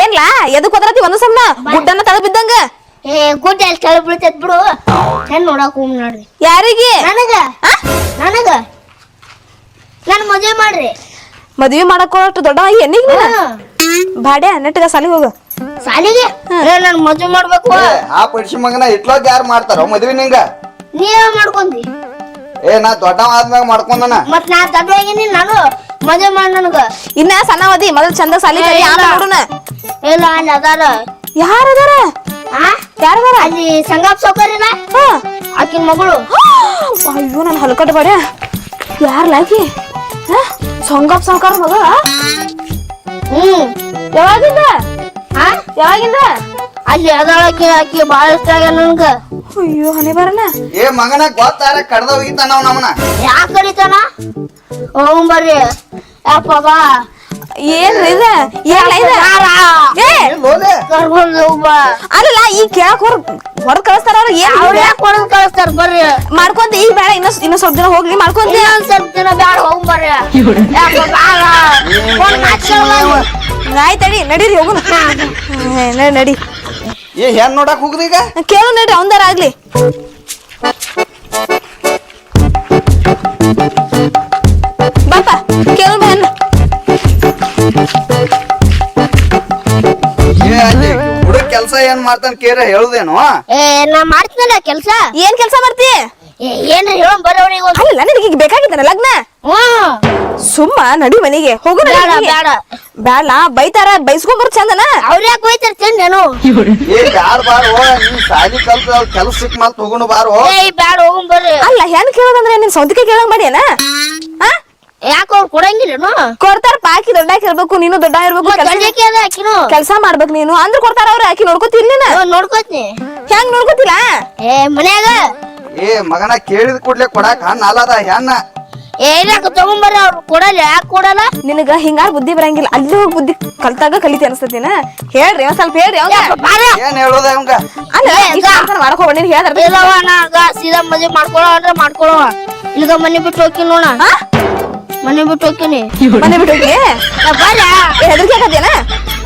ಏನ್ಲಾ? ಎದಕ್ ಹೋದ್ರತಿ ಒಂದ್ ಸಮ್ನ? ಗುಡ್ಡನ್ನ ತಳ ಬಿದ್ದಂಗ? ಏ ಗುಡ್ಡ ಎಲ್ಲಿ ಕೆಳ ಬೀಳ್ತೈತ್ ಬಿಡು. ಚೆಂದ ನೋಡಕ್ ಹೋಗ್ ನೋಡ್ರಿ. ಯಾರಿಗೆ? ನನಗ? ಆ? ನನಗ? ನನ್ ಮದ್ವೆ ಮಾಡ್ರಿ. ಮದ್ವಿ ಮಾಡಕ್ ಅಷ್ಟ ದೊಡ್ಡ ನೀನ? ಬಾಡೆ ನೆಟ್ಟಗ ಸಾಲಿ ಹೋಗು. ಸಾಲಿಗೆ? ಏ ನನ್ ಮದ್ವೆ ಮಾಡ್ಬೇಕು. ಆ ಪಡಿಸಿ ಮಗನ ಇಟ್ಲಾಗ ಯಾರು ಮಾಡ್ತಾರೋ ಮದ್ವೆ ನಿಂಗ ನೀವೇ ಮಾಡ್ಕೊಂಡಿ ಏ ನಾ ದೊಡ್ಡ ಆದ್ಮ್ಯಾಗ ಮಾಡ್ಕೊಂಡನ. ಮತ್ ನಾ ದೊಡ್ಡವಾಗಿನಿ ನಾನು. ಮದ್ವೆ ಮಾಡ ನನಗ. ಇನ್ನ ಸಣ್ಣ ಓದಿ ಮೊದಲು ಚಂದ ಸಾಲಿ ಕಲಿ ಆಮೇಲೆ ನೋಡುನ. ಇಲ್ಲ ಅಲ್ಲಿ ಅದಾರ. ಯಾರ ಅದಾರ ಆ? ಯಾರ ಅದಾರ ಅಲ್ಲಿ ಸಂಗಾಪ್ ಸೌಕರ್ಯ ಹಾ. ಆಕಿನ ಮಗಳು. ಅಯ್ಯೋ ನನ್ ಹೊಲಕಟ್ಟ ಬಾಡ ಯಾರ ಲಾಕಿ ಸಂಗಾಪ್ ಸಾವ್ಕಾರ ಮಗ? ಹ್ಮ್. ಯಾವಾಗಿಂದ? ಆ? ಯಾವಾಗಿಂದ? ಅಲ್ಲಿ ಅದಾಳ ಆಕಿ ಆಕಿ ಬಾಳ ಇಷ್ಟ ಆಗ್ಯಾನ ನನ್ಗ. ಅಯ್ಯೋ ಹನಿ ಬರಲ್ಲ. ಏ ಮಗನ ಗೊತ್ತಾರ ಕಡ್ದ ಹೋಗಿತ್ತ ನಾವ್ ನಮ್ಮನ ಯಾಕ ಕರಿತಾನ ಹೋಗ್ ಬರ್ರಿ. ಯಪ್ಪ ಬಾ ಏನ್ರಿ ಇದ? ಏನ್ಲ ಇದ? ಏ! ಕರ್ಕೊಂಡ್ ಹೋಗ್ ಬಾ. ಅಲ್ಲ ಈ ಕೇಳಕ್ ಹೊರಗ್ ಕಳಿಸ್ತಾರ ಅವ್ರು? ಏನ್ ಅವ್ರ ಯಾಕೆ ಹೊಡೆದ್ ಕಳಿಸ್ತಾರ ಬರ್ರಿ? ಮಾಡ್ಕೊಂತ ಈಗ ಬೇಡ ಇನ್ನ ಇನ್ನ ಸ್ವಲ್ಪ ದಿನ ಹೋಗ್ಲಿ ಮಾಡ್ಕೊಂತ ಇನ್ನೊಂದ್ ಸ್ವಲ್ಪ ದಿನ ಬ್ಯಾಡ ಹೋಗ್ ಬರ್ರಿ. ಆಯ್ತಡಿ ನಡೀರಿ ಹೋಗುನ. ಹೇ, ನಡಿ ನಡಿ. ಏ ಹೆಣ್ ನೋಡಕ್ ಹೋಗ್ರಿ ಈಗ? ಕೇಳು ನಡ್ರಿ ಅವಂದಾರ ಆಗ್ಲಿ. ಕೆಲ್ಸ ಏನ್ ಮಾಡ್ತಾನ ಕೇರ ಹೇಳುದೇನು? ಏ ನಾ ಮಾಡ್ತೀನಲ್ಲ ಕೆಲ್ಸ. ಏನ್ ಕೆಲಸ ಮಾಡ್ತಿ? ಏ ಏನ್ರಿ ಹೇಳ ಬರ್ರಿ ಅವ್ನಿಗೆ. ಒಂದ್ ಅಲ್ಲ ನಿನಗೆ ಈಗ ಬೇಕಾಗಿದ್ದಾನ ಲಗ್ನ? ಹ್ಮ್ ಸುಮ್ಮ ನಡಿ ಮನೆಗೆ ಹೋಗು ನಡಿ ಬೇಡ ಮನೆಗೆ. ಬೇಡ. ಬೈತಾರ ಬೈಸ್ಕೊಂಡ್ ಬರ್ ಚಂದನ? ಅವ್ರ ಯಾಕೆ ಹೋಯ್ತಾರ ತಿಂದೇನು ಏ ಯಾರ್ ಬಾರೋ ನೀ ಸಾಲಿ ಕಲ್ತ ಕೆಲ್ಸ ಸಿಕ್ ಮಾಲ್ ತಗೊಂಡು ಬಾರೋ. ಏ ಬ್ಯಾಡ ಹೋಗ್ ಬರ್ರಿ. ಅಲ್ಲ ಹೆಣ್ ಕೇಳೋದಂದ್ರೆ ನಿನ್ ಸೌತಿಕೆ ಕೇಳಂಗ್ ಮಾಡ್ಯಾನ? ಆ? ಯಾಕೆ ಅವ್ರು ಕೊಡಂಗಿಲ್ಲನು? ಕೊಡ್ತಾರ ಪಾಕಿ ದೊಡ್ಡಾಕ್ ಇರ್ಬೇಕು ನೀನು ದೊಡ್ಡ ಇರ್ಬೇಕು ಅದ ಆಕಿನು? ಕೆಲ್ಸ ಮಾಡ್ಬೇಕು ನೀನು. ಅಂದ್ರ ಕೊಡ್ತಾರ ಅವ್ರ ಆಕಿ ನೋಡ್ಕೋತೀನಿ ನೀನ? ನೋಡ್ಕೋತೀನಿ. ಹೆಂಗ್ ನೋಡ್ಕೋತಿಲ್ಲ ಏ ಮನ್ಯಾಗ? ಏ ಮಗನ ಕೇಳಿದ ಕೂಡ್ಲೆ ಕೊಡಾಕ ನಾಲದ ಹೆಣ್ಣ ಏ ಇಲ್ಲಾಕ ತಗೊಂಬರ್ರಿ ಅವ್ರು ಕೊಡಲ್ಲ ಯಾಕೆ ಕೊಡಲ್ಲ? ನಿನಗ ಹಿಂಗಾರ ಬುದ್ಧಿ ಬರಂಗಿಲ್ಲ. ಅಲ್ಲಿ ಹೋಗಿ ಬುದ್ಧಿ ಕಲ್ತಾಗ ಕಲಿತಿ ಅನ್ಸ್ತತಿನ? ಹೇಳ್ರಿ ಒಂದ್ ಸ್ವಲ್ಪ ಹೇಳ್ರಿ ಅವಂಗ ಬಾರ! ಏನ್ ಹೇಳೋದ ಅವಂಗ ಅಲ್ಲ ಅನ್ಕೊಂಡ್ ಮಾಡಕ್ ಹೋಗ್ಬೇಡ ನೀನ್ ಹೇಳ್ತಾರ ಇಲ್ಲವ ನಾಗ ಸೀದಾ ಮದ್ವೆ ಮಾಡ್ಕೊಳವ ಅಂದ್ರೆ ಮಾಡ್ಕೊಳವ. ಇಲ್ಗ ಮನೆ ಬಿಟ್ಟು ಹೋಗ್ತೀನಿ ನೋಡ. ಮನೆ ಬಿಟ್ಟು ಹೋಗ್ತೀನಿ. ಮನೆ ಬಿಟ್ಟು ಹೋಗಿ ಬರ್ರ ಹೆದರ್ಕೆ ಆಗತ್ತೇನ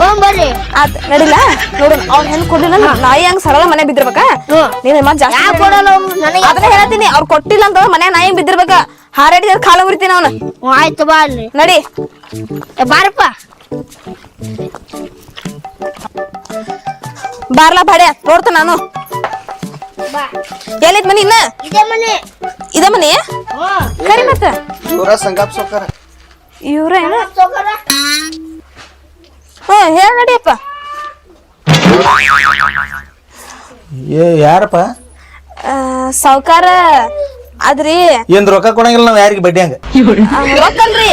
ಹೋಗ್ ಬರ್ರಿ. ಆತ್ ನಡಿಲ್ಲ ನೋಡಿ ಅವ್ರ ಹೆಂಗ್ ಕೊಡ್ಲಿಲ್ಲ ನಾಯಿ ಹಂಗ್ ಸರಳ ಮನೆ ಬಿದ್ದಿರ್ಬೇಕ. ನೀನ್ ಮತ್ ಜಾಸ್ತಿ ಕೊಡಲ್ಲ ನನಗೆ ಅದನ್ನ ಹೇಳತ್ತೀನಿ ಅವ್ರು ಕೊಟ್ಟಿಲ್ಲ ಅಂತ ಮನೆ ನಾಯಿ ಬಿದ್ದಿರ್ಬೇಕ? ಹಾರಾಡಿದ ಕಾಲ ಉರಿತೀನಿ ಅವನು. ಆಯ್ತು ಬಾ ನಡಿ. ಬಾರಪ್ಪ. ಬಾರ್ಲಾ ಬಾಡೆ ನೋಡ್ತ ನಾನು. ಬಾ. ಎಲ್ಲಿದ್ ಮನಿ ಇನ್ನ? ಇದೇ ಮನೆ. ಇದ ಮನಿ? ಕರಿ ಮತ್ತ. ಇವ್ರ ಸಂಗಾಪ್ ಸೌಕರ ಹೇಳ ನಡಿಯಪ್ಪ. ಏ ಯಾರಪ್ಪ? ಸಾವ್ಕಾರ ಅದ್ರಿ ಏನ್ ರೊಕ್ಕ ಕೊಡಂಗಿಲ್ಲ ನಾವ್ ಯಾರಿಗೆ ಬಡ್ಡಿ ಹಂಗ? ಆ, ರೊಕ್ಕಲ್ರಿ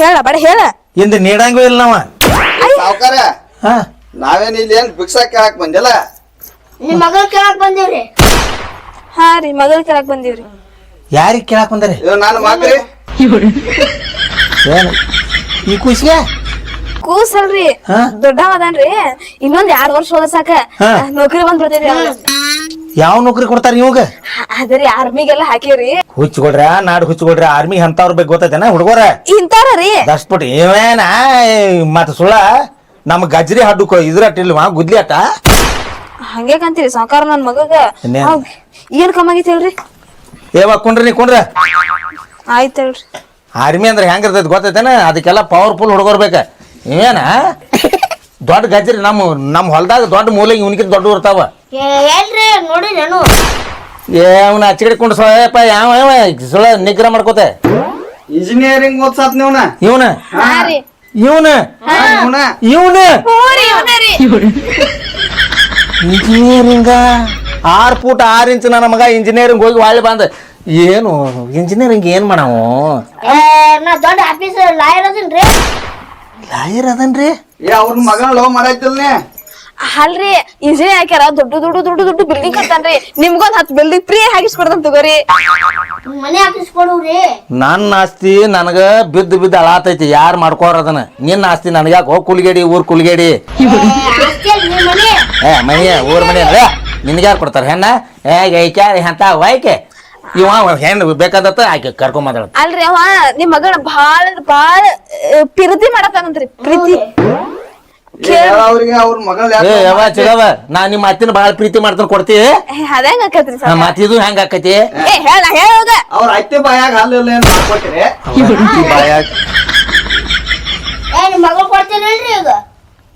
ಹೇಳ ಬಡ ಹೇಳ. ಇಂದ ನೀಡಂಗೂ ಇಲ್ಲ ನಾವ? ಸಾವ್ಕಾರ ಹಾ? ನಾವೇನ್ ಇಲ್ಲಿ ಏನ್ ಭಿಕ್ಷಾ ಕೇಳಾಕ್ ಬಂದಿಲ್ಲ? ನಿಮ್ ಮಗಳ ಕೇಳಕ್ ಬಂದಿವ್ರಿ. ಹಾ ರೀ ಮಗಳ ಕೇಳಕ್ ಬಂದೀವ್ರಿ. ಯಾರಿಗೆ ಕೇಳಾಕ್ ಬಂದರೆ? ನಾನು ಏನು? ಈ ಕೂಸಿಗೆ? ಕೂಸಲ್ರಿ. ಹಾ? ದೊಡ್ಡವ ಅದಾನ್ರಿ ಇನ್ನೊಂದ್ ಎರಡ್ ವರ್ಷ ಹೋದ ಸಾಕ. ಹಾ. ನೌಕರಿ ಬಂದ್ ಬಿಡ್ತೇವ್ರಿ. ಯಾವ ನೌಕರಿ ಕೊಡ್ತಾರ ಇವಾಗ? ಅದ್ರಿ ಆರ್ಮಿಗೆಲ್ಲ ಹಾಕಿವ್ರಿ ಹುಚ್ಕೊಡ್ರ ನಾಡ್ ಹುಚ್ಕೊಡ್ರ ಆರ್ಮಿ ಅಂತವ್ರ ಬಗ್ಗೆ ಗೊತ್ತೈತೆನ ಹುಡುಗರ? ಇಂತಾರ ರೀ ದಸ್ಬಿಟ್ಟು ಇವೇನ ಮತ್ತ ಸುಳ್ಳ? ನಮ್ ಗಜ್ರಿ ಹಡ್ಡು ಇದ್ರ ಇಲ್ವಾ ಗುದ್ಲಿ ಅಟ್ಟ? ಹಂಗೆ ಕಂತೀರಿ ಸಾವ್ಕಾರ ನನ್ ಮಗಗ? ಇನ್ನೇನ್? ಅವ್ ಏನ್ ಕಮ್ಮಾಗೈತಿ ಹೇಳ್ರಿ? ಏವ ಕುಂಡ್ರಿ ನೀ ಕುಂಡ್ರ. ಆಯ್ತು ಹೇಳ್ರಿ. ಆರ್ಮಿ ಅಂದ್ರೆ ಹೆಂಗಿರ್ತೈತೆ ಗೊತ್ತೈತೇನ? ಅದಕ್ಕೆಲ್ಲ ಪವರ್ಫುಲ್ ಹುಡುಗರ್ಬೇಕ ಏನ? ದೊಡ್ಡ ಗಜ್ರಿ ನಮ್ಮ ನಮ್ಮ ಹೊಲದಾಗ ದೊಡ್ಡ ಮೂಲೆ ಇವನಿಗೆ ದೊಡ್ಡ ಇರ್ತಾವ ಏ, ಎಲ್ರಿ ನೋಡಿರೇನು ಏ ಅವನ ಅಚ್ಚಗಡೆ ಕುಂಡ್ ಸೊಯಪ್ಪ ಯಾವ ಯಾವ ಸುಳ ನಿಗ್ರಹ ಮಾಡ್ಕೋತೆ. ಇಂಜಿನಿಯರಿಂಗ್ ಓದ್ಸಾತ್ ನೀವ್ನ? ಇವನ. ರೀ. ಇವನ. ಇವ್ನ. ಇವನ. ಇಂಜಿನಿಯರಿಂಗ ಆರ್ ಫೂಟ್ ಆರ್ ಇಂಚ್ ನನ್ನ ಮಗ ಇಂಜಿನಿಯರಿಂಗ್ ಹೋಗಿ ಒಳ್ಳೆ ಬಂದ. ಏನು ಇಂಜಿನಿಯರಿಂಗ್ ಏನ್ ಮಾಡಾವು? ಏ, ನಾ ದೊಡ್ಡ ಆಫೀಸ್ ಲಾಯರ್ ಅದನ್ರಿ ಲಾಯರ್ ಅದನ್ರಿ ಏ ಅವ್ರ ಮಗ ಲವ್ ಮಾಡಾಯ್ತಿಲ್ನೇ ಅಲ್ರಿ ಇಂಜಿನಿಯರ್ ಹಾಕ್ಯಾರ ದೊಡ್ಡ ದೊಡ್ಡ ದೊಡ್ಡ ದೊಡ್ಡ ಬಿಲ್ಡಿಂಗ್ ಕಟ್ತಾನ್ರಿ. ನಿಮ್ಗೊಂದ್ ಹತ್ತು ಬಿಲ್ಡಿಂಗ್ ಫ್ರೀ ಹಾಕಿಸ್ಕೊಡ್ತಾನ ತಗೋರಿ. ಮನೆ ಆಫೀಸ್ ಕೊಡುವ್ರಿ ನನ್ನ ಆಸ್ತಿ ನನಗ ಬಿದ್ದು ಬಿದ್ದು ಅಳಾತೈತಿ ಯಾರು ಮಾಡ್ಕೋರ ಅದನ್ನ? ನಿನ್ನ ಆಸ್ತಿ ನನಗ್ಯಾಕೆ ಹೋಗ್ ಕುಲ್ಗೇಡಿ ಊರ್ ಕುಲ್ಗೇಡಿ. ಏ, ಆಸ್ತಿ ಅಲ್ರಿ ಮನೆ. ಏ ಮನಿ ಊರ್ ಮನಿ ಅಲ್ಲ ನಿನ್ಗೆ ಯಾರು ಕೊಡ್ತಾರ? ಹೆಣ್ಣ? ಹೇಗೆ ಗೈಕ್ಯಾರ ಅಂತ ವಾಯ್ಕೆ. ಇವ ಹೆಣ್ಣು ಬೇಕಾದತ್ತ ಆಕೆ ಕರ್ಕೊಂಡ್ ಮಾತಾಡ ಅಲ್ರಿ ಅವ ನಿಮ್ ಮಗಳ ಬಾಳ ಬಾಳ ಪ್ರೀತಿ ಮಾಡತ್ತಾನಂತ್ರಿ. ಪ್ರೀತಿ. ಅವ್ರಿಗೆ ಅವ್ರ ಮಗಳ ಏ ಯಾವ ಚಿಗವ ನಾ ನಿಮ್ಮ ಅತ್ತಿನ ಬಾಳ ಪ್ರೀತಿ ಮಾಡ್ತಾನೆ ಕೊಡ್ತಿ. ಅದಂಗ ಆಕತ್ರಿ ನಮ್ಮ ಮಾತಿದು ಹೆಂಗ ಆಕತಿ? ಏ ಹೇಳ ಹೇಳೋಗ ಅವ್ರ ಅತ್ತೆ ಬಾಯಾಗ ಏನ್ ಮಾಡ್ಕೊಟ್ರಿ ಬಾಯಾಗ. ಏ ನಿಮ್ ಮಗಳು ಕೊಡ್ತೀರಲ್ರಿ ಈಗ?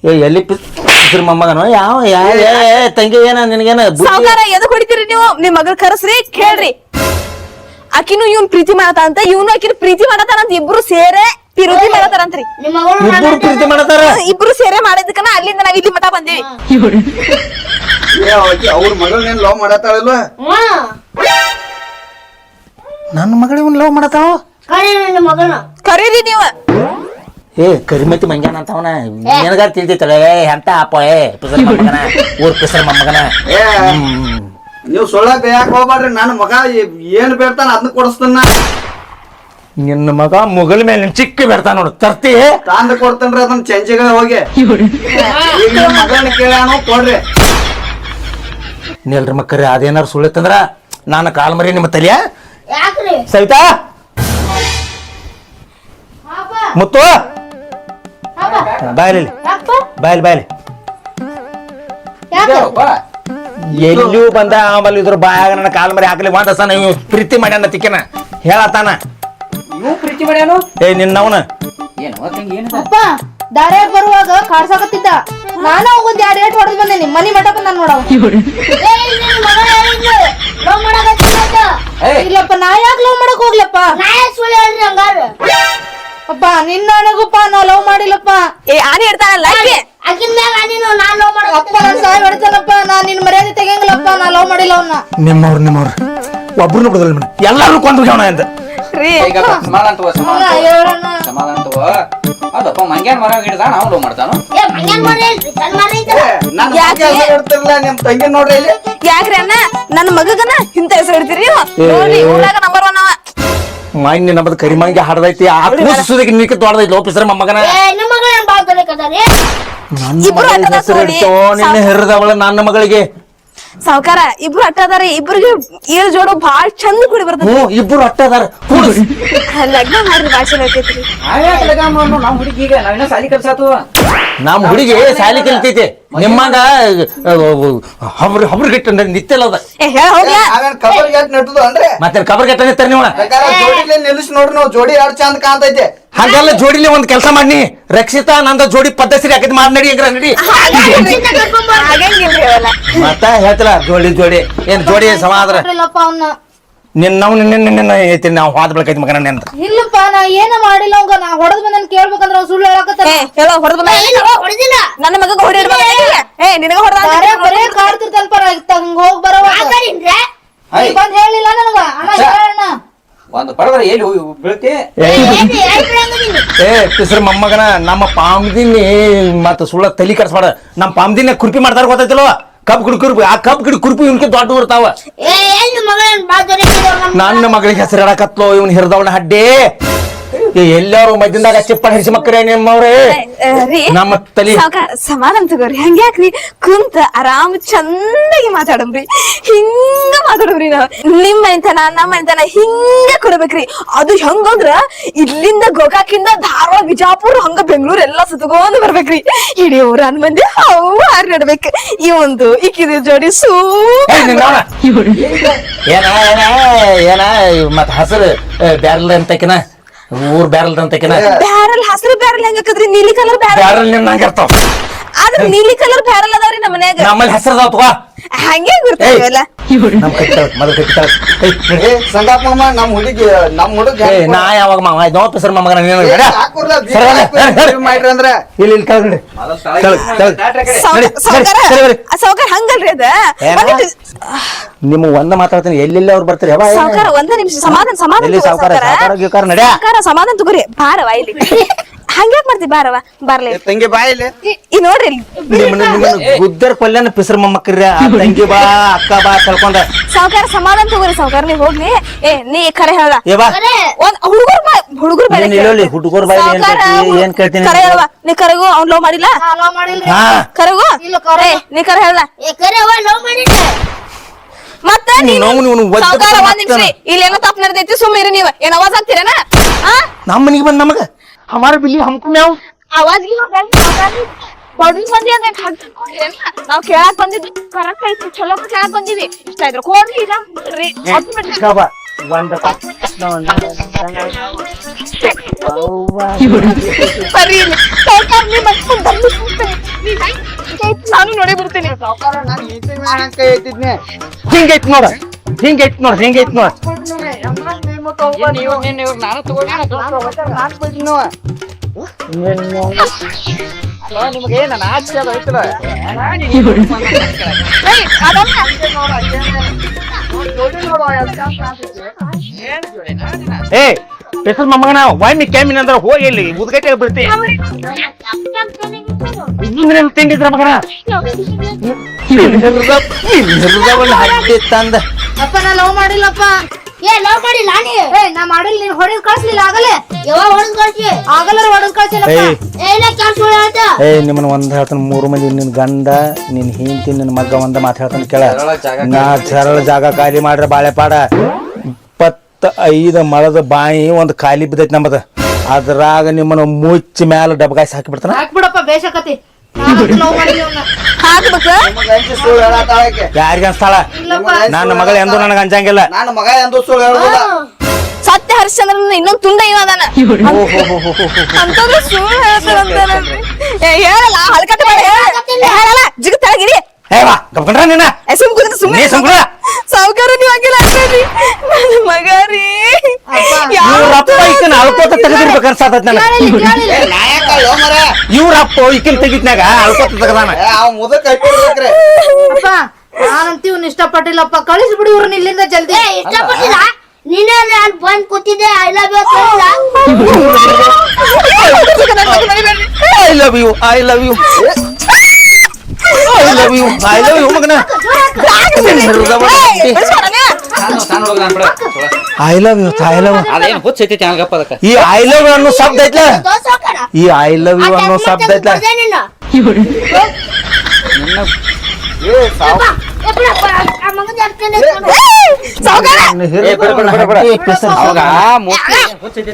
ಏ ಎಲ್ಲಿ ಪಿಸ್ರ ಮೊಮ್ಮಗನ? ಯಾವ ಏ, ತಂಗಿ ಏನ ನಿನಗೇನ ಬುದ್ಧಿ ಸಾವುಕಾರ ಎದಕ್ ಹೊಡಿತೀರಿ ನೀವು? ನಿಮ್ ಮಗಳ ಕರೆಸ್ರಿ ಕೇಳ್ರಿ. ಆಕಿನು ಇವ್ನ್ ಪ್ರೀತಿ ಮಾಡತಾನಂತ ಇವ್ನು ಆಕಿನ ಪ್ರೀತಿ ಮಾಡತಾನಂತ ಇಬ್ರು ಸೇರೆ ಪ್ರೀತಿ ಮಾಡತಾರಂತ್ರಿ. ನಿಮ್ಮ ಮಗಳು ಇಬ್ಬರು ಪ್ರೀತಿ ಮಾಡತಾರ? ಇಬ್ರು ಸೇರೆ ಮಾಡಿದಕ್ಕನ ಅಲ್ಲಿಂದ ನಾವ್ ಇಲ್ಲಿ ಮಠ ಬಂದೇವಿ. ಅವ್ರ ಮಗಳನ್ನೇನ್ ಲವ್ ಮಾಡತ್ತಾಳಿಲ್ವ? ನನ್ನ ಮಗಳಿಗೆ ಲವ್ ಮಾಡತಾವ ಕರೆ ಮಗನ ಕರೀರಿ ನೀವ. ಏ ಕರಿಮತಿ ಮಂಗ್ಯಾನ ಅಂತವನ ನಿನಗಾರ ತಿಳಿದಿತ್ತಲ್ಲ ಏ ಎಂತ ಅಪ್ಪ ಏ ಪಿಸರ್ ಮಮ್ಮಗನ ಊರ್ ಪಿಸರ್ ಮಮ್ಮಗನ ನೀವು ಸೊಳ್ಳೆ ಬೇಯಕ್ ಹೋಗ್ಬಾಡ್ರಿ ನನ್ನ ಮಗ ಏನು ಬೇಡ್ತಾನ ಅದನ್ನ ಕೊಡಿಸ್ತಾನ ನಿನ್ನ ಮಗ ಮುಗಲ್ ಮೇಲೆ ಚಿಕ್ಕ ಬೆರ್ತಾನ ನೋಡು ತರ್ತಿ. ತಾಂದ ಕೊಡ್ತಾನ್ರಿ ಅದನ್ನ ಚಂಜಿಗ ಹೋಗಿ. ಮಗನ ನಿಮ್ ಕೇಳ್ಯಾನು ಕೊಡ್ರಿ. ನಿಲ್ರಿ ಮಕ್ಕರಿ ಅದೇನಾರು ಸುಳಿತಂದ್ರ ನಾನು ಕಾಲ್ ಮರಿ ನಿಮ್ಮ ತಲೆಯ? ಯಾಕ್ರಿ? ಸವಿತಾ? ಮುತ್ತು? ಬಾಯಲ್ಲಿ ಬಾಯಲ್ಲಿ ಬಾಯ್ಲಿ ಬಾಯ್ಲಿ ಯಾಕೆ? ಎಲ್ಲಿಯೂ ಬಂದ ಆಮೇಲೆ ಇದ್ರ ಬಾಯಾಗ ನನ್ನ ಕಾಲ್ ಮರಿ ಹಾಕಲಿ ಒಂದ ಇವ್ ಪ್ರೀತಿ ಮಾಡ್ಯಾನ ತಿಕ್ಕನ? ಹೇಳತ್ತಾನ? ಇವು ಪ್ರೀತಿ ಮಾಡ್ಯಾನು? ಏ ನಿನ್ನವನ? ಏನು ತಂಗಿ ಏನು ಅಪ್ಪ ದಾರ್ಯಾಗ ಬರುವಾಗ ಕಾಡ್ಸಾಕತ್ತಿದ್ದ ನಾನು ಒಂದ್ ಎರಡ್ ಏಟ್ ಹೊಡೆದ್ ಬಂದೇನಿ? ಮನಿ ಮಠಕ್ ನಾನು ನೋಡವ್. ಇಲ್ಲಪ್ಪ ನಾ ಯಾಕೆ ಲವ್ ಮಾಡಕ್ ಹೋಗ್ಲಪ್ಪ. ಅಪ್ಪ ನಿನ್ನ ನನಗಪ್ಪ ನಾ ಲವ್ ಮಾಡಿಲ್ಲಪ್ಪ. ಏ ಆನೆ ಇರ್ತಾನಲ್ಲ ಆಕಿನ ಲವ್ ಮಾಡ ಅಪ್ಪ ಸಾಯ್ ಹೊಡಿತಾನಪ್ಪ ನಾ ನಿನ್ನ ಮರ್ಯಾದೆ ತೆಗಿಯಂಗಿಲ್ಲಪ್ಪ ನಾ ಲವ್ ಮಾಡಿಲ್ಲ ಅವ್ನ. ನಿಮ್ಮವ್ರು ನಿಮ್ಮವ್ರು. ಒಬ್ರನ್ನ ಎಲ್ಲರೂ ಅಂತ ನಿಮ್ಮ ತಂಗಿ ನೋಡ್ರಿ ಇಲ್ಲಿ. ಯಾಕ್ರಿ ಅಣ್ಣ? ನನ್ನ ಮಗಗನ ಇಂತ ಹೆಸರು ಇಡ್ತೀರಿ ನೋಡ್ರಿ ನಂಬರ್ ಒನ್ ಮೈನ್ ನಮ್ಮದು ಕರಿಮಂಗೆ ಹಾಡದೈತಿ. ಆ ಕೂಸುದಕ್ಕೆ ನಿಕ್ಕೆ ತೋಡದೈತಿ ದೊಡ್ಡದೈತಿ ಲೋಪಿಸ್ರ ಮಮ್ಮಗನ ನನ್ನ ಹೆಸರು ಇಟ್ಟೋ ನಿನ್ನ ಹೆರದವಳ ನನ್ನ ಮಗಳಿಗೆ. ಸಾವುಕಾರ ಇಬ್ರು ಅಟ್ಟದಾರ ಇಬ್ರಿಗೆ ಏಳು ಜೋಡು ಬಾಳ್ ಚಂದ ಕುಡಿ ಬರ್ತದ. ಹ್ಞೂ ಇಬ್ರು ಅಟ್ಟ ಅದಾರ ಲಗ್ನ ಮಾಡ್ರಿ ಬಾಳ್ ಚಂದ ಆಕೈತ್ರಿ ನಾವು ಹುಡುಗಿ ಈಗ ನಾವಿನ್ನ ಸಾಲಿ ಕಲ್ಸಾತು. ನಮ್ಮ ಹುಡುಗಿ ಸಾಲಿ ಕಲಿತೈತಿ ನಿಮ್ಮಂಗ ಹಬ್ರು ಹಬ್ರು ಗಿಟ್ಟ ನಿತ್ಯಲ್ಲ ಅದ. ಏ ಹೇಳ ಹೋಗ್ಲಾ. ನಾವೇನ್ ಕಬರ್ ಗೇಟ್ ನೆಟ್ಟದು ಅಂದ್ರೆ? ಮತ್ತೆ ಕಬರ್ ಗೆಟ್ಟ ನಿಂತಾರ ನೀವು. ಬೇಕಾದ್ರೆ ಜೋಡಿಲಿ ನಿಲ್ಲಿಸಿ ನೋಡ್ರಿ ನಾವು ಜೋಡಿ ಯಾರು ಚಂದ ಕಾಣ್ತೈತೆ. ಹಾಗೆಲ್ಲ ಜೋಡಿಲಿ ಒಂದ್ ಕೆಲಸ ಮಾಡಿ ರಕ್ಷಿತಾ ನಂದ ಜೋಡಿ ಪದ್ಧತಿ ಹಾಕಿದ್ ಮಾಡಿ ನಡಿ ಹೆಂಗ್ರ ನಡಿ. ಮತ್ತ ಹೇಳ್ತಲ್ಲ ಜೋಡಿ ಜೋಡಿ. ಏನ್ ಜೋಡಿ ಅವ್ನ. ನಿನ್ನ ನಿನ್ನ ನಿನ್ನ ಐತಿ ನಾವು ಹಾದ್ ಬೆಳಕೈತಿ ಮಗನ ಇಲ್ಲಪ್ಪ ನಾ ಏನ ಮಾಡಿಲ್ಲ ಅವಂಗ ನಾ ಹೊಡೆದ್ ಬಂದನ್ ಕೇಳ್ಬೇಕಂದ್ರ ಅವ್ನ್ ಸುಳ್ಳು ಹೇಳಕತ್ತಾನ ಏ ಹೇಳೋ ಹೊಡೆದ್ ಬಂದ. ಹೊಡೆದಿಲ್ಲ. ನನ್ನ ಮಗಗ ಹೊಡಿ ಏ ನಿನಗ ಹೊಡೆದ ದಾರ್ಯಾಗ ಬರೇ ಕಾಡ್ತಿರ್ತಾನಪ್ಪ ನಾ ಹಂಗ ಹೋಗ್ ಬರವ ಬಂದ್ ಹೇಳಿಲ್ಲ ನನಗ. ಅಣ್ಣ ಹೇಳಣ್ಣ. ಒಂದು ಪಡದ್ರ ಎಲ್ಲಿ ಹೋಗಿ ಬೀಳ್ತಿ ಏ ಪಿಸ್ರ ಮೊಮ್ಮಗನ ನಮ್ಮ ಪಾಮ್ದಿನಿ ಮತ್ತೆ ಸುಳ್ಳ ತಲಿ ಕರ್ಸ್ಬಾಡ ನಮ್ಮ ಪಾಮ್ದಿನ ಕುರ್ಪಿ ಮಾಡ್ತಾರ ಗೊತ್ತೈತಿಲ್ವ ಕಬ್ ಗಿಡ ಕುರ್ಪಿ ಆ ಕಬ್ ಗಿಡ ಕುರ್ಪಿ ಇವನ್ಕೆ ದೊಡ್ಡ ಬರ್ತಾವ ನನ್ನ ಮಗಳಿಗೆ ಹೆಸರು ಹೇಳಕತ್ಲೋ ಇವನ್ ಹಿರಿದವನ ಹಡ್ಡಿ. ಎಲ್ಲಾರು ಮಧ್ಯದಾಗ ಚಿಪ್ಪ ಹರಿಸಿ ಮಕ್ಕಳೇ ನಿಮ್ಮವ್ರೆ. ನಮ್ಮ ತಲಿ. ಸಮಾಧಾನ ತಗೋರಿ. ಹಂಗ್ಯಾಕ್ರಿ ಕುಂತ ಆರಾಮ್ ಚಂದಾಗಿ ಮಾತಾಡಮ್ರಿ ಹಿಂಗ ಮಾತಾಡಮ್ರಿ ನಾವ್. ನಿಮ್ಮ ಇಂತನ ನಮ್ಮ ಎಂತನ ಹಿಂಗ ಕೊಡ್ಬೇಕ್ರಿ ಅದು ಹೆಂಗಂದ್ರ ಇಲ್ಲಿಂದ ಗೋಕಾಕಿಂದ ಧಾರವಾಡ ಬಿಜಾಪುರ ಹಂಗ ಬೆಂಗಳೂರು ಎಲ್ಲಾ ಸುತ್ತಗೊಂಡ್ ಬರ್ಬೇಕ್ರಿ ಇಡೀ ಊರ ಅನ್ ಮಂದಿ ಅವು ಹಾರಿ ನಡ್ಬೇಕ್. ಈ ಒಂದು ಇಕ್ಕಿದ ಜೋಡಿ ಸೂ ಏ, ನಿನ್ನವ್ನ. ಏನ ಏನ ಏನ ಮತ್ತ ಹಸರು ಬ್ಯಾರಲ್ ಅಂತಕಿನ? ಊರ್ ಬ್ಯಾರಲ್ ಅಂತ ಬ್ಯಾರಲ್ ಹಸಿರು ಬ್ಯಾರಲ್ ಹೆಂಗಕ್ದ್ರಿ? ನೀಲಿ ಕಲರ್ ಬ್ಯಾರಲ್. ಬ್ಯಾರಲ್ ನಿನ್ನ ಇರ್ತಾವ ಆದ್ರ ನೀಲಿ ಕಲರ್ ಬ್ಯಾರಲ್ ಅದಾವ್ರಿ ನಮ್ಮ ಮನ್ಯಾಗ ನಮ್ಮಲ್ಲಿ ಹೆಸರು ಅದಾವ ತಗೋ. ಹಂಗೆ ಗುರ್ತಾವಲ್ಲ ನಮ್ ಕಟ್ಟಾಳ ಮೊದಲು ಕಟ್ಟಾಳ ಏ ಸಂಗಾಪ ಮಾಮ ನಮ್ ಹುಡುಗಿ ನಮ್ ಹುಡುಗ ಏ ನಾ ಯಾವಾಗ ಮಾವ ನೋ ಪಿಸರ್ ಮಗನ ನೀನು ನಡ್ಯ. ಸರಿ, ನಡಿ. ಮಾಡ್ರಿ ಅಂದ್ರೆ ಇಲ್ಲಿ ಇಲ್ಲಿ ಸಾವುಕಾರ ಹಂಗಲ್ರಿ ಅದ? ನಿಮ್ಮ ಒಂದ ಮಾತಾಡ್ತೀನಿ. ಎಲ್ಲೆಲ್ಲ ಅವ್ರು ಬರ್ತಾರೆ? ಯಾವ ಸಾವುಕಾರ ಒಂದ ನಿಮಿಷ. ಸಮಾಧಾನ ಸಮಾಧಾನ ಸಾವ್ಕಾರ? ಸಾವ್ಕಾರ. ನಡ್ಯಾ? ಸಾವ್ಕಾರ ಸಮಾಧಾನ ತಗೋರಿ. ಬಾರವ ಇಲ್ಲಿ ಹಂಗ್ಯಾಕ್ ಮಾಡ್ತಿ ಬಾರವ ಬರ್ಲಿ. ತಂಗಿ ಬಾ ಇಲ್ಲಿ. ಈ ನೋಡ್ರಿ ಗುದ್ದರ್ ಕೊಲ್ಯನ ಪಿಸರ್ ಮೊಮ್ಮಕ್ಕ್ರಿ ತಂಗಿ ಬಾ ಅಕ್ಕ ಬಾ ಕಳ್ಕೊಂಡ ಸಾವುಕಾರ ಸಮಾಧಾನ ತಗೋರಿ ಸಾವುಕಾರ ನೀವ್ ಹೋಗ್ಲಿ. ಏ ನೀ ಕರೆ ಹೇಳ. ಏ ಬಾ. ಒಂದ್ ಹುಡುಗರು ಇಲ್ಲೋಲಿ, ಹುಡುಗರ್ ಬಾಯಿ ಏನ್ ಕೇಳ್ತಿ, ಕೇಳ್ತೀನಿ ಕರೆ ಹೇಳವ ನೀ ಕರೆಗು ಅವ್ನ್ ಲವ್ ಮಾಡಿಲ್ಲ? ಕರೆಗು? ನೀ ಕರೆ ಹೇಳ. ಏ ಕರೆ ಅವ್ವ ಲವ್ ಮಾಡಿದ್ದೆ ಮತ್ತೆ ಇಲ್ಲಿ ಏನೋ ತಪ್ಪ ನಡೆದೈತಿ ಸುಮ್ಮನೆ ನೀವು. ಏನ್ ಅವಾಜ್ ಆಗ್ತೀರೇನ ಆ? ನಮ್ಮ ಮನೆಗೆ ಬಂದ್ ನಮಗ? ಹಮಾರ ಬಿಲ್ಲಿ ಹಮ್ಕು ಮ್ಯಾವ್ ಅವಾಜ್ ಬಡವಿ ಮಂದಿ ಅಂದ್ರೆ ನಾವ್ ಕೇಳಾಕ್ ಬಂದಿದ್ವಿ ಕರೆಕ್ಟ್ ಐತಿ ಚಲೋ ಕೇಳಾಕ್ ಬಂದಿವಿ ಇಷ್ಟ ಇದ್ರು ಕೊಡ್ರಿ ಈಗ ಬಿಡ್ರಿ. ಹತ್ತು minute ಒಂದ ಸರಿ ಇಲ್ಲ. ಸಾವ್ಕಾರ ನೀವ್ ಮತ್ತ್ ಮುಂದ್ ಬರ್ಲಿ ಕೂತ್ಕೊಳ್ಳಿ. ನೀವ್ ಐತ್ ನಾನು ನೋಡಿ ಬಿಡ್ತೀನಿ ಹಿಂಗೈತ್ ನೋಡ ಹಿಂಗೈತ್ ನೋಡ ಹಿಂಗೈತ್ ನೋಡ ನಾನು ತಗೊಂಡಿ ನಿಮ್ಗೆ ನನ್ನ ಆಚೆ ಅದು ಐತಲ್ಲ. ಏ ಹೆಸರು ಮೊಮ್ಮಗನ ಒಮ್ಮೆ ಕೆಮ್ಮಿನ ಅಂದ್ರೆ ಹೋಗಿ ಇಲ್ಲಿ ಉದ್ಗಟ್ಟೆ ಬಿಡ್ತಿ. ಇನ್ನೇನು ತಿಂಡಿದ್ರ ಮಗನ? ತಂದ ಅಪ್ಪ ನಾ ಲವ್ ಮಾಡಿಲ್ಲಪ್ಪ. ಏ ಲವ್ ಮಾಡಿ ಲಾಣಿ ಏ ನಾ ಮಾಡಿಲ್ಲ ನೀನ್ ಹೊಡೆದ್ ಕಳ್ಸ್ಲಿಲ್ಲ ಆಗಲೇ. ಯಾವಾಗ ಹೊಡೆದ್ ಕಳ್ಸಿ. ಆಗಲ್ಲ ಹೊಡೆದ್ ಕಳ್ಸಿಲ್ಲ ಏಯ್. ಏನ ಕೆಲ್ಸ ಹೇಳ್ತ ಏ ನಿಮ್ಮನ್ನ ಒಂದ್ ಹೇಳ್ತಾನೆ ಮೂರು ಮಂದಿ ನಿನ್ ಗಂಡ ನಿನ್ ಹಿಂತಿ ನಿನ್ ಮಗ ಒಂದ ಮಾತು ಹೇಳ್ತಾನೆ ಕೇಳ. ನಾ ಸರಳ ಜಾಗ ಖಾಲಿ ಮಾಡ್ರೆ ಬಾಳೆಪಾಡ. ಇಪ್ಪತ್ತ ಐದು ಮಳದ ಬಾಯಿ ಒಂದು ಖಾಲಿ ಬಿದ್ದೈತಿ ನಮ್ಮದ. ಅದ್ರಾಗ ನಿಮ್ಮನ್ನ ಮುಚ್ಚಿ ಮ್ಯಾಲ ಡಬ್ಗಾಯಿಸಿ ಹಾಕಿ ಬಿಡ್ತಾನ ಹಾಕ್ಬಿಡಪ್ಪ ಬೇಷಕತಿ. ಹಾಕ್ಬೇಕು? ಯಾರಿಗ ಅನ್ಸ್ತಾಳ ನನ್ನ ಮಗಳ ಎಂದೂ ನನಗೆ ಅಂಜಂಗಿಲ್ಲ. ನನ್ನ ಮಗ ಎಂದು ಸುಳ್ಳು ಹೇಳುದಿಲ್ಲ. ಸತ್ಯ ಹರಿಶ್ಚಂದ್ರ ಇನ್ನೊಂದು ತುಂಡ ಇವ ಅದಾನ ಅಂತಂದ್ರೆ ಸುಳ್ಳು ಹೇಳ್ತಾರಂತಾರಲ್ರಿ ಏ ಹೇಳಲ್ಲ ಏ, ಹೇಳಲ್ಲ ಜಿಗ್ ತಳಗಿರಿ. ಹೇವಾ ನೀನ? ಏ ಸುಮ್ ಕುಂದ್ರ ಸುಮ್ಮನೆ ಸುಮ್ಕುಳ. ಸಾವುಕಾರ ನೀವು ಹಂಗಿಲ್ಲ ನನ್ನ ಮಗ ರೀ ಅಳ್ಕೋತ ತೆಗೆದಿರ್ಬೇಕು ಅನ್ಸಾತೈತಿ ನನಗೆ. ಏ ನಾಯಕ ಯೋ ಮರ ಇವ್ರ ಅಪ್ಪ ಈಕಿನ ತೆಗಿತ್ನಾಗ ಅಳ್ಕೋತ ತೆಗದಾನ. ಅಪ್ಪ ನಾನಂತ ಇವ್ನ ಇಷ್ಟಪಟ್ಟಿಲ್ಲಪ್ಪ. ಕಳಿಸ್ಬಿಡಿ ಇವ್ರನ್ನ ಇಲ್ಲಿಂದ ಜಲ್ದಿ. ಇಷ್ಟಪಟ್ಟಿಲ್ಲ? ನೀನೇ ನಾನು ಬಂದ್ ಕೂತಿದ್ದೆ I love you I love you I love you I love you I love you ಮಗನ. I love you I love ಅದೇನು ಹುಚ್ಚ ಐತಿ ಚಾನಲ್ಗಪ್ಪ ಅದಕ್ಕೆ? ಈ ಐ ಲವ್ ಯು ಅನ್ನೋ ಶಬ್ದ ಐತ್ಲ? ಈ ಐ ಲವ್ ಯು ಅನ್ನೋ ಶಬ್ದ ಐತ್ಲ? ಸಾವುಕಾರ ಏ, ಬಿಡು, ಬಿಡು, ಬಿಡು, ಬಿಡು. ಅವಾಗ ಮೋಸ್ಟ್ಲಿ ಹುಚ್ಚ ಐತಿ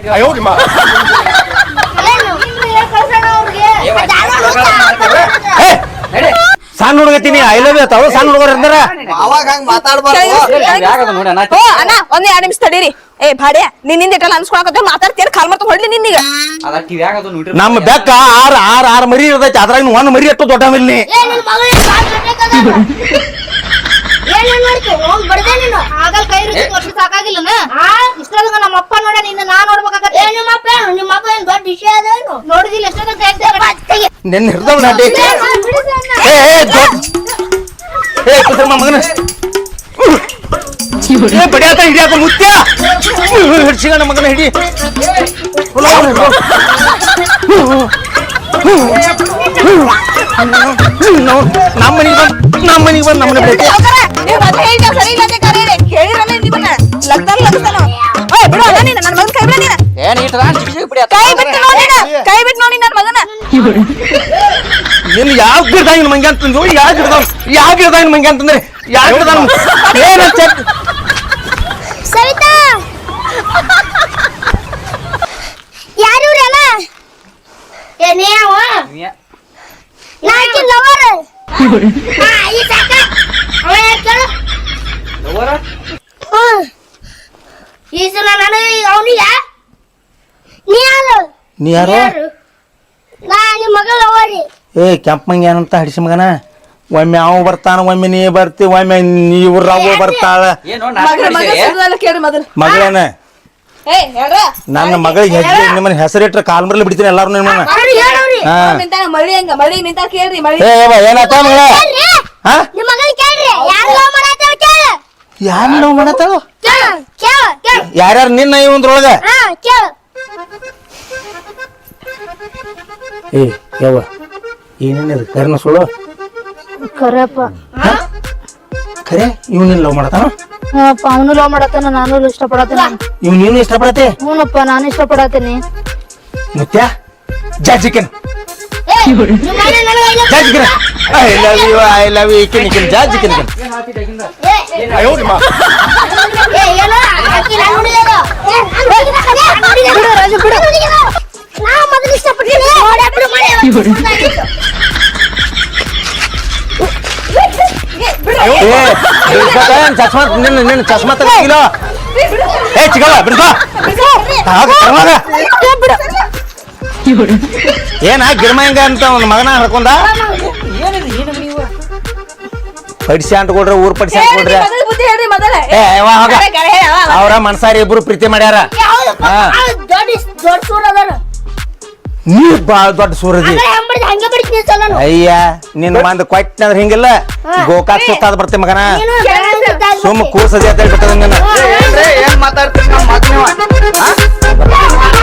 ಸಣ್ಣ ಹುಡುಗತೀನಿ ಐ ಲವ್ ಯು ತಾವು ಸಣ್ಣ ಹುಡುಗರು ಇರ್ತಾರ? ಅವಾಗ ಹಂಗ ಮಾತಾಡ್ಬಾರ್ದು. ಯಾಕದ ನೋಡಿ ಅಣ್ಣ. ಓ ಅಣ್ಣ ಒಂದ್ ಎರಡ್ ನಿಮಿಷ ತಡೀರಿ. ಏ ಬಾಡಿ ನಿನ್ನಿಂದ ಇಟ್ಟಲ್ಲ ಅನ್ಸ್ಕೊಳಕತ್ತ ಮಾತಾಡ್ತೀರ ಕಾಲ್ ಮಾಡ್ತಾ ಹೊಡ್ಲಿ ನಿನ್ನೀಗ ನಮ್ಮ ಬೆಕ್ಕ ಆರ್ ಆರ್ ಆರ್ ಮರಿ ಇರ್ತೈತಿ ಅದ್ರಾಗ ಒಂದ್ ಮರಿ ಎಷ್ಟು ದೊಡ್ಡ ಮಿಲ್ನಿ ಏನೇನ್ ಮಾಡ್ತೀವಿ ಹೋಗ್ ಬಡ್ದೆ ನೀನು. ಆಗಲ್ ಕೈ ರುಚಿ ವರ್ಷ ಸಾಕಾಗಿಲ್ಲನ? ಇಷ್ಟೊಂದು ನಮ್ಮ ಅಪ್ಪ ನೋಡ ನಿನ್ನ ನಾ ನೋಡ್ಬೇಕಾಗತ್ತೆ. ಏ ನಿಮ್ಮ ಅಪ್ಪ ನಿಮ್ಮ ಏನ್ ದೊಡ್ಡ ವಿಷಯ ಅದೇನು ನೋಡಿದಿಲ್ಲ ನಿನ್ನ ಹಿಡ್ದವ್ ನಾಟಿ ಏ ಕುಸರ ಮಗನ. ಏ ಬಡಿಯಾತ ಹಿಡಿಯಾಕ ಮುತ್ಯ. ಹಿಡ್ಸಿಗಣ ಮಗನ ಹಿಡಿ. ನಮ್ಮ ಮನೆಗೆ ಬಂದ್ ನಮ್ಮ ಮನೆಗೆ ಬಂದ್ ನಮ್ಮನೆ ಬೇಕು ಏನ್ ಬಿಟ್ಟು ಕೈ ಬಿಟ್ಟು ನೋಡಿ ನನ್ನ ಮಗನ. ನಿನ್ ಯಾವ ಗಿಡದಾಗಿನ ಮಂಗೆ ಅಂತಂದು ಯಾವ ಗಿಡದ ಯಾವ ಗಿಡದಾಗಿನ ಮಂಗೆ ಅಂತಂದ್ರೆ? ಯಾವ ಗಿಡದ ಏನಂತ ಸವಿತಾ! ಯಾರು ನಾಕಿ ಲವರ್. ಹಾ ಈ ಸಾಕ. ಅವ ಈ ಸಲ ನನಗೆ ಅವನಿಗೆ ನೀ ಯಾರು? ನೀ ಯಾರು? ನಾ ನಿಮ್ಮ ಮಗಳ ಲವರಿ. ಏ ಕೆಂಪ್ ಮಂಗ ಏನಂತ ಹಡಿಸಿ ಮಗನ? ಒಮ್ಮೆ ಅವ ಬರ್ತಾನ ಒಮ್ಮೆ ನೀ ಬರ್ತಿ ಒಮ್ಮೆ ನೀವು ರವ್ವ ಬರ್ತಾಳ. ಏನೋ ಮಗಳ ಮಗ ಸುಳ್ಳೆಲ್ಲ ಕೇಳಿ ಮೊದಲು. ಮಗಳೇನ? ಏ ಹೇಳ್ರ? ನನ್ನ ಮಗಳಿಗೆ ಹೆಜ್ಜೆ ನಿಮ್ಮನ್ನ ಹೆಸರಿಟ್ರೆ ಕಾಲ್ ಮರಲಿ ಬಿಡ್ತೀನಿ ಎಲ್ಲಾರು ನಿಮ್ಮನ್ನ. ಅವ್ರು ಹೇಳವ್ರಿ ಹಾ. ನಿಂತಾಗ ಮಳಿ ಹಂಗ? ಮಳಿ ನಿಂತ ಕೇಳ್ರಿ ಮಳಿ. ಏ ಯವ್ವ, ಏನಾತ ಮಗಳ? ಹಾ? ನಿಮ್ಮ ಮಗಳು ಕೇಳ್ರಿ. ಯಾರು ಲವ್ ಮಾಡತ್ತಾವ ಕೇಳು. ಯಾರು ನಾವು ಮಾಡತ್ತಾಳು ಕೇಳು ಕೇಳು ಕೇಳು. ಯಾರ್ಯಾರು ನಿನ್ನ ಇವಂದ್ರೊಳಗ ಹಾ ಕೇಳು. ಏ ಯವ್ವ. ಏನೇನಿದೆ ಕರ್ನ ಸುಳ್ಳು ಕರೆಪ್ಪ ಖರೆ ಇವನಿಲ್ಲ ಲವ್ ಮಾಡತಾನ ಅಪ್ಪ ಅವನು ಲವ್ ಮಾಡತ್ತಾನ ನಾನು ಇಷ್ಟಪಡತ್ತೇನೆ ಇವ್ ನೀನು ಇಷ್ಟಪಡತ್ತೆ ಹ್ಞೂನಪ್ಪ ನಾನು ಇಷ್ಟಪಡತ್ತೀನಿ ಮುತ್ಯ ಜಾ ಚಿಕನ್ ಮನೆ ನನಗೆ I love you I love you ಇಕಿನ ಇಕಿನ ಜಾ ಇಕಿನ ಏ, ಅಯ್ಯೋ ನಿಮ್ಮ ಏ, ಏನೋ ಆಕಿ ನನ್ ಹುಡುಗಿಯರು. ಏ, ನನ್ ನಾ ಮೊದಲು ಇಷ್ಟಪಟ್ಟಿನಿ. ಚಸ್ಮಾ ನಿನ್ನ ನಿನ್ನ ಚಸ್ಮಾ ತೆಗಿಲೋ ಏ ಏನ ಅಂತ ಒಂದು ಮಗನ ಹರ್ಕೊಂಡ? ಪಡಿಸಿ ಅಂತ ಕೊಡ್ರಿ ಊರ್ ಪಡಿಸಿ ಅಂತ ಕೊಡ್ರಿ. ಅವ್ರ ಮನ್ಸಾರಿ ಇಬ್ರು ಪ್ರೀತಿ ಮಾಡ್ಯಾರ. ನೀ ಬಾಳ ದೊಡ್ಡ ಸೂರದಿ ಅಯ್ಯ ನಿನ್ ಮಂದ್ ಕೊಟ್ಟಂದ್ರ ಹಿಂಗಿಲ್ಲ ಗೋಕಾಕ್ ಸುತ್ತಾದ ಬರ್ತಿ ಮಗನ ಸುಮ್ಮ ಕೂಸದಿ ಅಂತ ಹೇಳ್ಬಿಟ್ಟದ ನಿನ್ನ ಏನ್ ಮಾತಾಡ್ತೀನಿ ನಮ್ಮ ಮಗನ